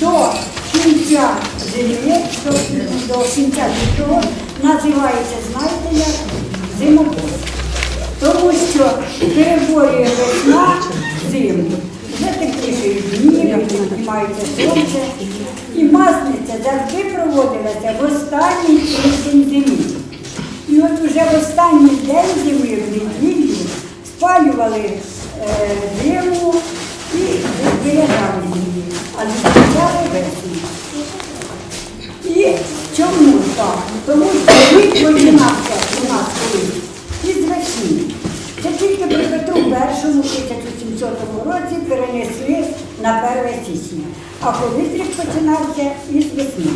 До кінця зими, до, до кінця лютого називається, знаєте як, зимопос. Тому що переборює весна зиму. Вже теплішають дні, піднімається сонце. І масниця завжди проводилася в останній тиждень зими. І от уже в останній день зими, в неділю, спалювали 1957 році перенесли на 1 січня, а повітря починався із весни.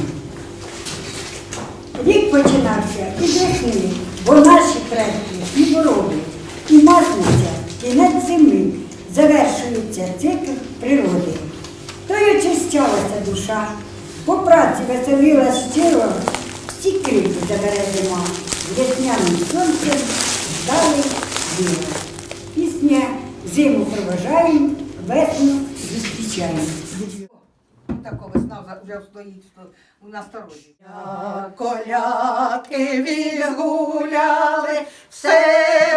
Рік починався із весни, бо наші предки і вороги, і масниця, кінець зими завершується цикл природи. То й очищалася душа, по праці веселила щиро, всі крики забере зима, весняним сонцем далі біло. Проважаємо, весну зустрічаємо. Така весна вже стоїть у насторожі. Колядки відгуляли, все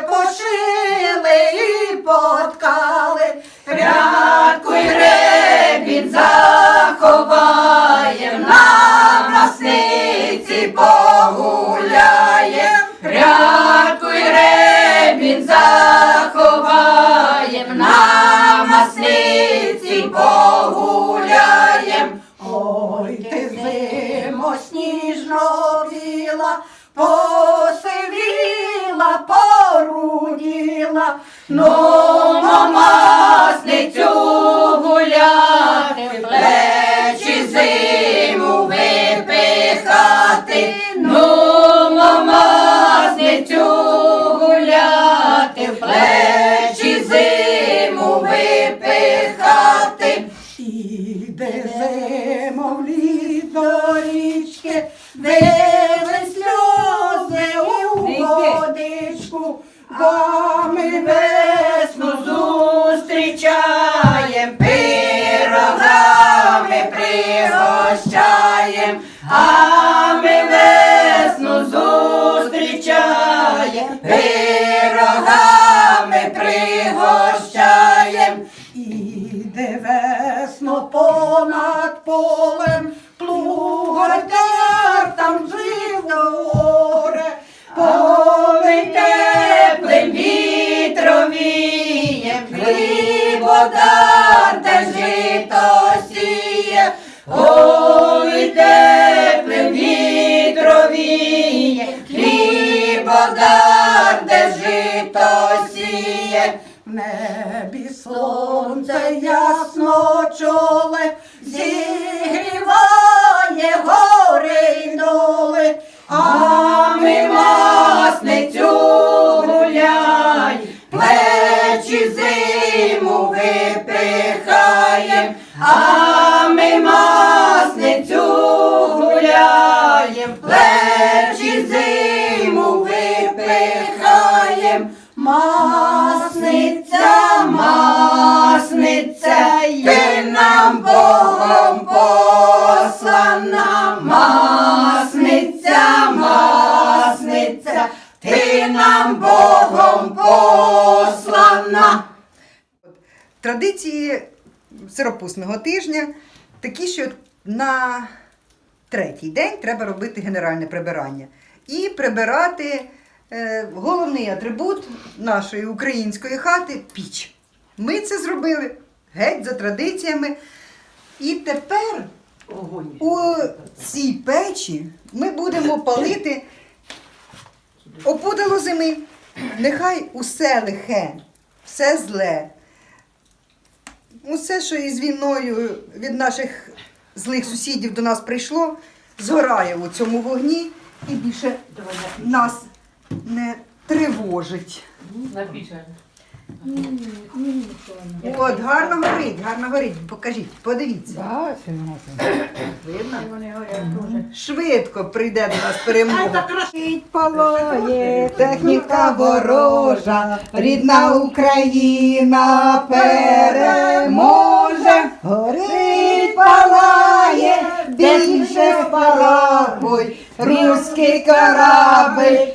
пошили і поткали, прядку й ребінь заховаєм, на масниці погуляєм, сніжно біла, посивіла, поруділа, ну Іде зимо в ліс до річки, вили сльози у водичку, бо ми весну зустрічаєм, пирогами пригощаєм, а ми весну зустрічаєм, понад полем, плуготар там жив горе, поле теплим вітровієм, хлібодар те жито сіє, ой теплим вітровієм, хлібодар де жито сіє. Ясно чоле, зігріває гори й доли, а ми масницю гуляй, плечі зиму випихаєм, а ми масницю гуляєм, плечі зиму випихаєм. Масниця, масниця, ти нам Богом послана. Традиції сиропусного тижня такі, що на третій день треба робити генеральне прибирання. І прибирати е, головний атрибут нашої української хати піч. Ми це зробили геть за традиціями. І тепер у цій печі ми будемо палити опудало зими. Нехай усе лихе, все зле, усе, що із війною від наших злих сусідів до нас прийшло, згорає у цьому вогні і більше нас не тривожить. От, гарно горить, гарно горить. Покажіть, подивіться. Видно? Швидко прийде до нас перемога. Палає техніка ворожа, рідна Україна переможе. Горить, палає, більше палахуй, руський корабель